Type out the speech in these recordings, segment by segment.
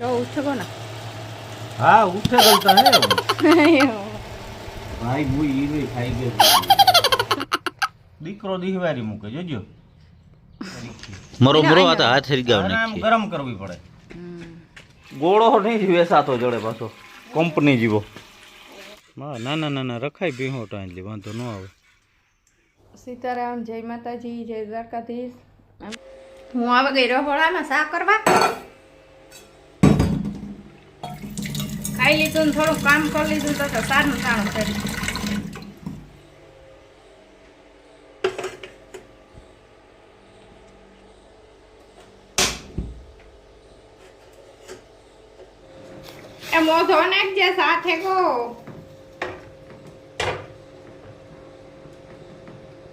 તો ઉઠગો હા ઉઠે ગલતા હે. ભાઈ હું ઈરો દીકરો દીહવારી મૂકે જોજો. મરો મરો આ તો હાથ હરી ગયો ગરમ કરવી પડે. ગોળો નહીં વેસાતો જોડે પાછો. કંપની જીવો. ના ના ના ના રખાય ભીહો ટાંડલી વાંધો ન આવે. સીતારામ જય માતાજી જય દ્વારકાધીશ. હું આવે ગઈ રહોળામાં સાફ કરવા? ખાઈ લીધું ને થોડું કામ કરી લીધું તો સારું સારું છે એ મોઢો નાખજે સાથે કો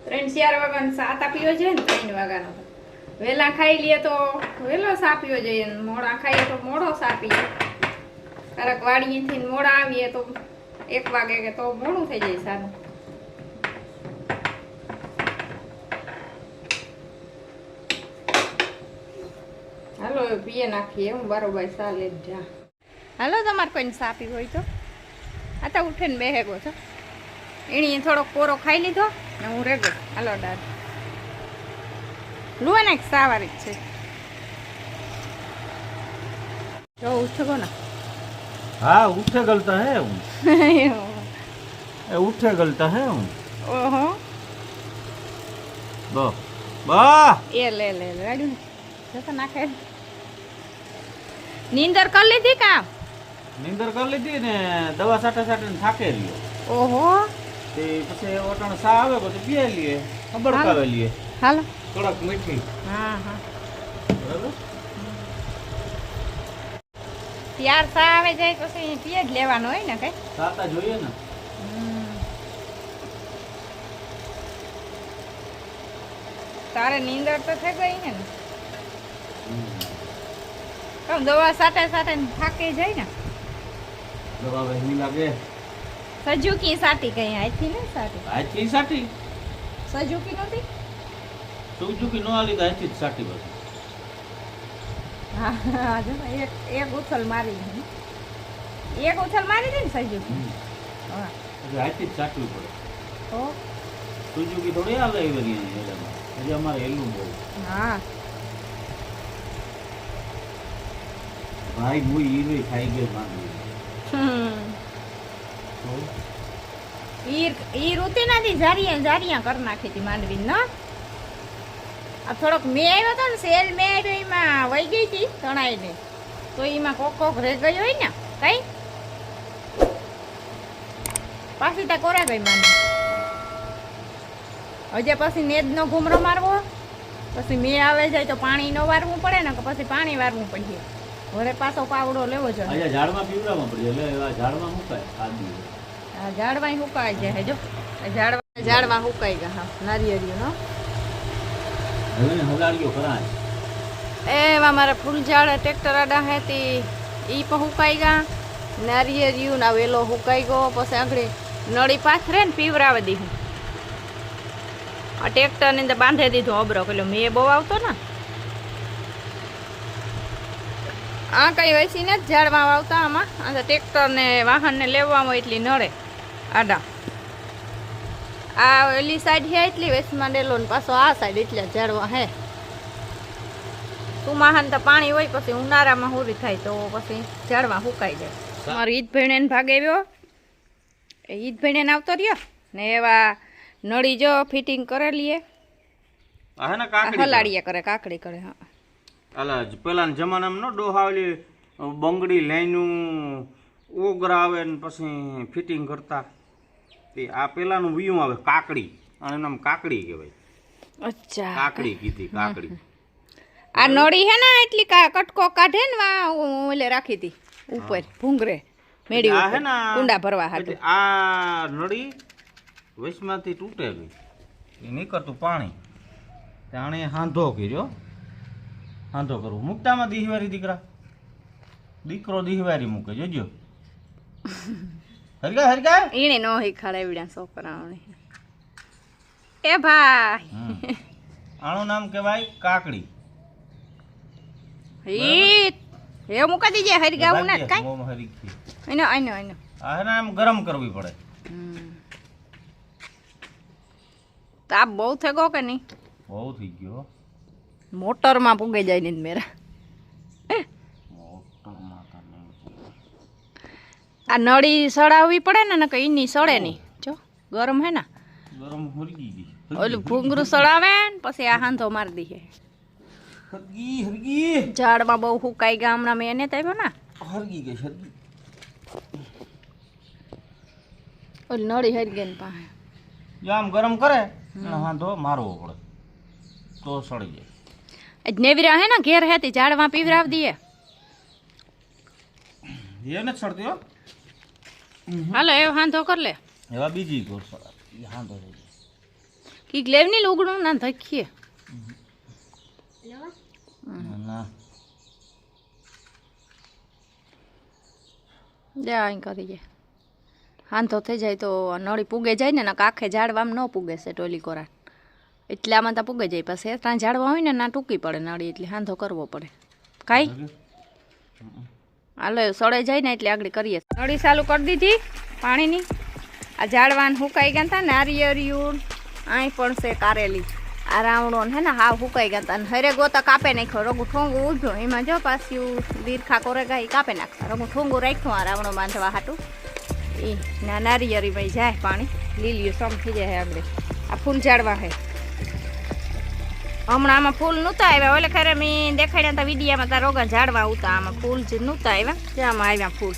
ત્રણ ચાર વાગ્યાનો સાત આપીઓ છે ને ત્રણ વાગ્યાનો. વહેલા ખાઈ લઈએ તો વહેલો સાપ્યો જઈએ મોડા ખાઈએ તો મોડો સાપીએ. ક્યારેક વાડીએથી મોડા આવીએ તો એક વાગે કે તો મોડું થઈ જાય સારું. હાલો પીએ નાખીએ હું બરોબર ચાલે જ જા. હાલો, તમારે કોઈને સાપી હોય તો? આ તો ઉઠીને બેહેગો છો. એણીએ થોડોક કોરો ખાઈ લીધો ને હું રેગો. હાલો, દાદ. લુએ ને સાવારી જ છે. જો ઉઠો ને. हाँ उठे गलता है वो। ए, उठे गलता है वो। ઓહો બો બા એ લે લે લે રાડ્યું ને જતો નાખે નીંદર કરી લીધી કામ નીંદર કરી લીધી ને દવા સાટે સાટે ને થાકે લ્યો ઓહો તે પછી ઓટણ સા આવે પછી પીએ લઈએ ખબર કાવે લઈએ હાલો કડક મીઠી હા હા બરાબર ત્યાર સા આવે જાય પછી પીએ જ લેવાનું હોય ને કઈ. સાતા જોઈએ ને. તારે નીંદર તો થઈ ગઈ ને. કમ દવા સાથે સાથે થાકી જાય ને. દવા વહેલી લાગે. સજુકી સાટી કઈ આથી ને સાટી? આથી સાટી? સજુકી નહોતી? સુજુકી નો આલી તો આથી જ સાટી બસ હા એક એક ઉછલ મારી એક ઉછલ મારી દે ને સજુ હા. એટલે આજથી પડે. તો થોડી આવે એ બધી એટલે અમારે હેલું બહુ. હા. ભાઈ હું ઈરે ખાઈ ગયો માંગી હમ. ઈ ઈ રૂતી નથી જારિયા જારિયા કરી નાખી હતી માંડવી ન? આ થોડોક મેં આવ્યો હતો ને સેલ મેં આવ્યો એમાં વહી ગઈ હતી તણાઈને. તો એમાં કોક કોક રહી ગયો હોય ને કઈ? પાછી ત્યાં કોરા ગઈ માંડવી હજે પછી નેદ નો ઘૂમરો મારવો. પછી મેં આવે જાય તો પાણી ન વારવું પડે ને કે પછી પાણી વારવું પડે. ઘરે પાછો પાવડો લેવો છે ઝાડમાં પીવડાવવા પડે એટલે આ ઝાડમાં મુકાય જાય જો. ઝાડવા ઝાડવા હુકાઈ ગયા હા નારિયેળીઓ ખરા મારા ફૂલ ઝાડ ટ્રેક્ટર આડા હતી, ઈ પણ હુકાઈ ગયા નારિયેળિયું ના વેલો હુકાઈ ગયો પછી આગળ નળી પાથરે ને પીવરાવી દીધું. આ ટ્રેક્ટરની અંદર બાંધી દીધો અબરો, પેલો મેં બહુ આવતો ને. આ કઈ વેચી ને, ઝાડમાં વાવતા આમાં. આ ટ્રેક્ટરને વાહનને લેવામાં એટલી નડે આડા. આ ઓલી સાઈડ હે એટલી વેચમાં ડેલો ને પાછો આ સાઈડ એટલે ઝાડવા હે. ચોમાહાન તો પાણી હોય પછી ઉનાળામાં હુરી થાય તો પછી ઝાડવા સુકાઈ જાય. મારો ઈદ ભેણે ભાગ આવ્યો. એ ઈદ ભેણે આવતો રહ્યો ને એવા નળી જો ફિટિંગ કરેલી આ હે હલાડીએ કરે કાકડી કરે હા. પેલા જમાનામાં નો ડોહાવલી બંગડી લાઈનું ઓગરા આવે ને પછી ફિટિંગ કરતા. તે આ પેલાનું વિયું આવે કાકડી. અને નામ કાકડી કહેવાય. અચ્છા. કાકડી કીધી કાકડી. આ નળી હે ને એટલી કટકો કાઢે ને વા ઓલે રાખી હતી ઉપર ભૂંગરે મેડી આ હે ને કુંડા ભરવા એટલે આ નળી વૈશમાંથી તૂટે ગઈ એ નીકળતું પાણી. તાણે હાંધો કર્યો. હાંધો કરવો. મુક્તામાં દિહવારી દીકરા. દીકરો દિહવારી મૂકે જોજો. હરગા હરગા. એને નો શીખાડાવ્યા છોકરાઓને. એ ભાઈ. આનું નામ કહેવાય કાકડી. હી હે મુકા દીજે હરી ગાવું ના કાંઈ? મોંમાં હરી ગઈ. એનો આને એનો. આ હે ને ગરમ કરવી પડે. તાપ બહુ થઈ ગયો કે નહીં? બહુ થઈ ગયો. મોટરમાં પૂગે જાય ને મેરા મોટરમાં તને આ નળી સડાવવી પડે ને નકર ઈની સડે નહીં. જો ગરમ હે ને? ગરમ હરગી ગઈ ઓલું ભૂંગરું સડાવે ને પછી આ હાંધો મારી દઈએ હરગી હરગી. ઝાડમાં બહુ હુકાઈ ગયા હમણાં મેં એને આવ્યો ને. હરગી ગઈ હરગી. ઓલી નળી હરી ગઈ ને પાસે. જો આમ ગરમ કરે અને હાંધો મારવો પડે. તો સડી જાય. આજ નેવીરા હે ને ઘેર હેતી ઝાડમાં પીવરાવ દઈએ. એ નથી સડતી હો. હાલો એવો હાંધો કર લે. એવા બીજી સડા હાંધો થઈ જાય ગ્લેવ લેવની લુગડું ના ધખીએ ના જા કરી કરીએ હાંધો થઈ જાય તો નળી પૂગે જાય ને કાંખે ઝાડવા ઝાડવામાં ન પૂગે છે ટોલી કોરા. એટલે આમાં તો પૂગે જાય પછી ત્યાં ઝાડવા હોય ને ના ટૂંકી પડે નળી એટલે હાંધો કરવો પડે. કાંઈ? હાલો સળે જાય ને એટલે આગળ કરીએ. નળી ચાલુ કરી દીધી, પાણીની. આ ઝાડવાન હુકાઈ ગયા હતા નારિયેરિયું અહીં પણ છે કારેલી. આ રાવણો હે ને હાવ હુકાઈ ગયા હતા અને હરે ગોતા કાપે નાખ્યો રગું ઠોંગું ઉભ્યો એમાં જો પાછું દીરખા કોરેગા એ કાપે નાખતા રગું ઠોંગું રાખ્યું આ રાવણો બાંધવા હાટું. એ ના નારિયેરીમાં જાય પાણી. લીલિયું સમ થઈ જાય આગળ. આ ફૂલ ઝાડવા હે. હમણાં આમાં ફૂલ નહોતા આવ્યા. એટલે ખરે મેં દેખાડ્યા હતા વિડીયામાં તારા રોગા ઝાડવા આવતા. આમાં ફૂલ જ નહોતા આવ્યા. ત્યાં આવ્યા ફૂલ.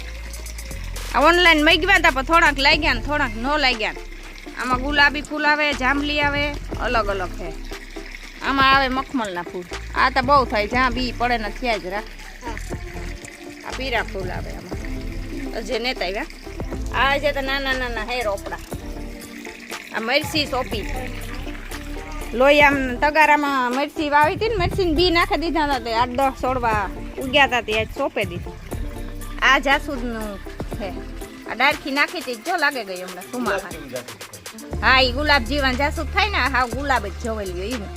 આ ઓનલાઈન મગ્યા હતા પણ થોડાક લાગ્યા ને થોડાક ન લાગ્યા આમાં ગુલાબી ફૂલ આવે, જાંબલી આવે, અલગ અલગ છે. આમાં આવે મખમલના ફૂલ. આ તો બહુ થાય, જ્યાં બી પડે ને ત્યાં જ રાખ. આ પીરા ફૂલ આવે આમાં. જે નેતા આવ્યા. આ છે તો નાના નાના હે રોપડા. આ મરસી સોપી. લોહી આમ તગારામાં મરચી વાવી હતી ને મરચી બી નાખી દીધા હતા. તે આઠ દસ છોડવા ઉગ્યા હતા તે આજ સોંપે દીધું. આ જાસૂદનું છે. આ ડાળખી નાખી હતી જો લાગે ગઈ હમણાં સુમા હા એ ગુલાબ જીવન જાસૂદ થાય ને હા ગુલાબ જ જોવેલી એવું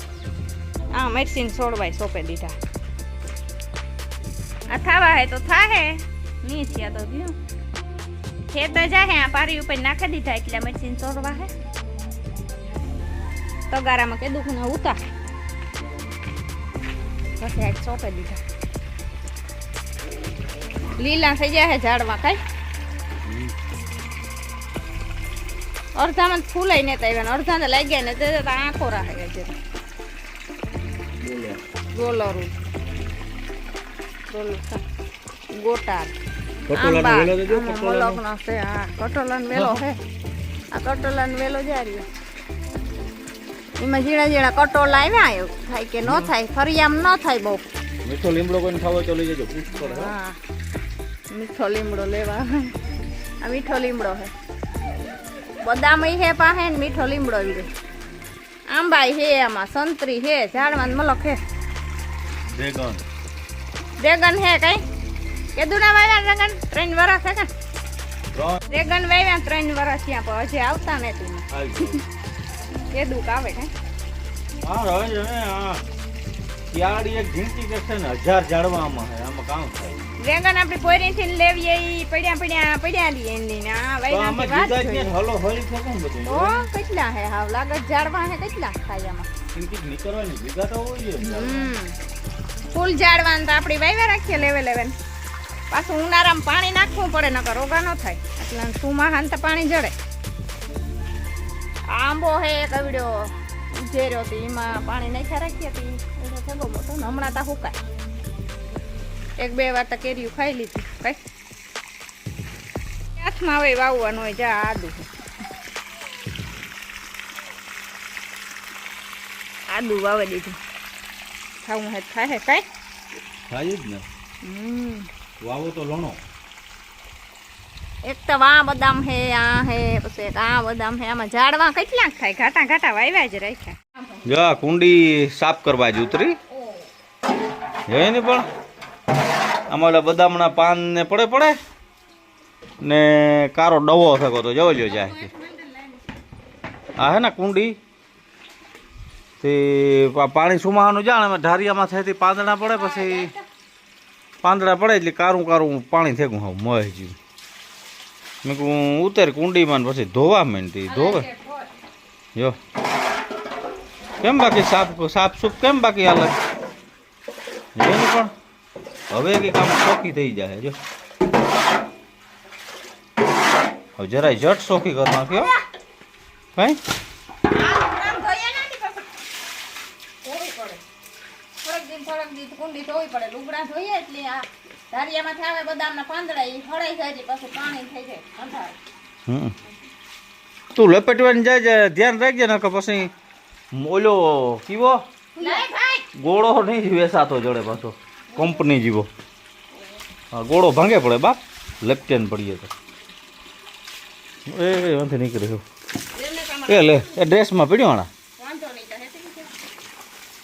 હા મરસીને છોડવાય સોંપે દીધા. આ થાવા હે તો થાહે. નહીં થયા તો ગયું. ખેતર જાહે આ પારી ઉપર નાખી દીધા એટલે મરચીને છોડવા હે. તગારામાં કે દુઃખ ને ઉતા પછી આજ સોંપે દીધા. લીલા થઈ જાય છે ઝાડમાં કઈ? અડધામાં ફૂલાઈ ને આવ્યા અડધા ને લાગ્યા ને તે તો આંખો રાખે છે ગોલરું. ગોલું ગોટાર. આંબા. આમાં મોલકનો છે હા કટોલાનો વેલો છે આ કટોલાનો વેલો જાય રહ્યો. એમાં ઝીણા ઝીણા કટોલા આવ્યા એવું થાય કે ન થાય ફરી આમ ન થાય બહુ. મીઠો લીમડો કોઈને ખાવો તો લઈ જજો હા. મીઠો લીમડો લેવા. આ મીઠો લીમડો હે. બદામ હે પાસે ને મીઠો લીમડો ઈ આંબાઈ હે આમાં સંતરી હે ઝાડમાં મલક હે. ડ્રેગન ડ્રેગન હે કઈ? કેદું ના વાવ્યા ડ્રેગન ત્રણ વરસ હે કે? ડ્રેગન વાવ્યા ત્રણ વરસ ત્યાં પણ હજી આવતા નથી. આવી ગયું. આવે કાવે હા રહે છે ને હા ક્યાડી એક ઘીંટી કે છે ને હજાર ઝાડવા હે આમાં કામ થાય વેંગન આપણે પોઈરી થી લેવીએ ઈ પડ્યા પડ્યા પડ્યા લઈએ એની ને આ તો આમાં વાત છે. હલો હળી છે કોણ બધું ઓ કેટલા હે હાવ લાગત ઝાડવા હે કેટલા થાય આમાં ઘીંટી નીકળવાની ભેગા તો હોય હમ. ફૂલ જાડવાન તો આપણી વાવ્યા રાખીએ લેવે લેવે ને. પાછું ઉનાળામાં પાણી નાખવું પડે નકર રોગા ન થાય એટલે સુમાહાન તો પાણી જડે આંબો હે કવડ્યો ઉજેર્યો હતી એમાં પાણી નાખ્યા રાખીએ હતી એનો થેલો મોટો ને હમણાં તો હુકાય. એક બે વાર તો કેરીયું ખાઈ લીધી કઈ હાથમાં હવે વાવવાનું હોય જા આદુ. આદુ વાવી દીધું. ખાવું હે થાય હે કઈ? થાય જ ને. હમ. વાવો તો લણો. એક તો વા બદામ હે, આ હે, પછી એક આ બદામ હે. આમાં ઝાડવા કેટલાક થાય? ઘાટા ઘાટા વાવ્યા જ રાખ્યા. જો કુંડી સાફ કરવા જ ઉતરી. જોઈ ને પણ? આમાં બદામના પાન ને પડે પડે. ને કારો ડવો થકો તો જવો જો જાય. આ હે ને કુંડી? તે પાણી સુમાવાનું જાણ અમે ઢારિયામાં થાય પાંદડા પડે પછી. પાંદડા પડે એટલે કારું કારું પાણી થેગું હાવ મોહ જેવું. મેં કહું ઉતર કુંડીમાં પછી ધોવા માંડતી ધોવે. જો. કેમ બાકી સાફ સાફ સૂફ કેમ બાકી હાલે? જો ને પણ. હવે કે કામ શોખી થઈ જાય જો. હવે જરાય જટ શોખી કરી નાખ્યો કઈ? કુંડી ધોવી પડે. લુગડા ધોઈએ એટલે આ ધારિયામાંથી આવે બદામના પાંદડા એ હળાઈ જાય પછી પાણી થઈ જાય અંધાર હમ. તું લપેટવાની જાય ધ્યાન રાખજે ને કે પછી ઓલો કીવો? ગોળો નહીં વેસાતો જડે પાછો. કંપની જીવો. હા ગોળો ભાંગે પડે બાપ. લપટેન પડીએ તો. એ વાંધે નીકળ્યો એમને એ લે એ ડ્રેસમાં પીડ્યો આણા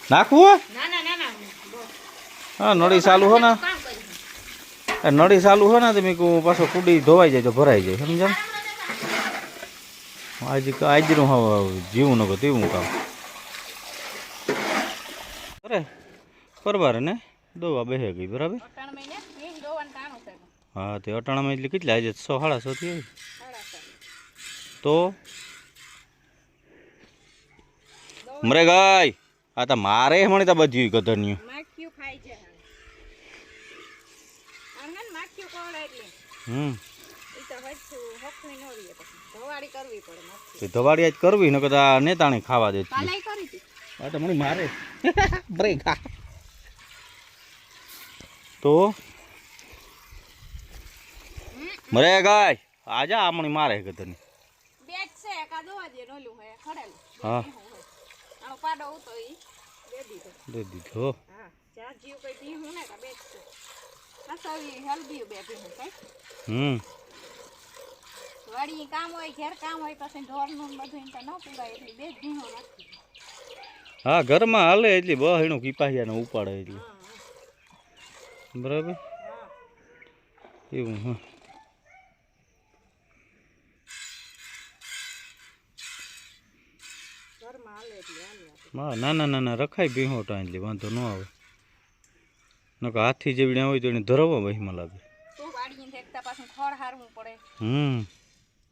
નાખવું હે? નળી ચાલુ હો ને. નળી ચાલુ હોય ને, તો મેં કહું પાછો કુડી ધોવાઈ જાય તો ભરાઈ જાય સમજામ આજ આજનું હવે જીવું નકો તેવું કામ. અરે, પરબાર ને? દોવા બેહે ગઈ, બરાબર? હા, તે અટાણામાં એટલે કેટલા? આજે સો સાડા થી. તો? મરે ગઈ આ તો મારે મણી તા બધી ગધનિયું માખીઓ ખાઈ છે આમ ને માખીઓ કોવડે એટલે હમ. ધોવાડી આજ કરવી ન કદા નેતાણી ખાવા આ તો મણી મારે. બ્રેક તો? મરે ગાય આજા આ મણી મારે ગધની બેટ છે એકા દોવા દે નોલું હે ખડેલું. હા. આનો પાડો ઉતો ઈ. દે દીધો દે દીધો હા ચાર જીવ કઈ દી હું ને કા બેટ છે. હમ. કામ હોય ઘેર કામ હોય પછી ઢોરનું બધું તો ન પૂરાય એટલે બે જ નાખી હા ઘરમાં હાલે એટલી બહેણું કીપાહિયાને ઉપાડે એટલે. બરાબર? એવું હા નાના નાના રખાય ભીહોટા એટલે વાંધો ન આવે. નકર હાથી જેવડ્યા હોય તો એને ધરવા બહીમાં લાગે. તો વાડીને દેખતા પાછું ખડ હારવું પડે? હમ.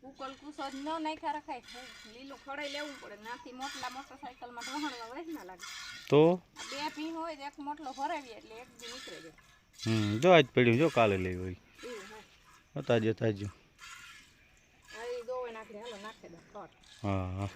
ઉકલ કુસો ન નાખ્યા રખાય. લીલું ખડાઈ લેવું પડે. નાથી મોટલા મોટરસાયકલમાં ઢોહણવા વહી ના લાગે. તો? બે ભીન હોય તો એક મોટલો ભરાવીએ એટલે એક દી નીકળે જાય. હમ જો આજ પડ્યું જો કાલે લઈ હોય તાજું ખડ હા હા.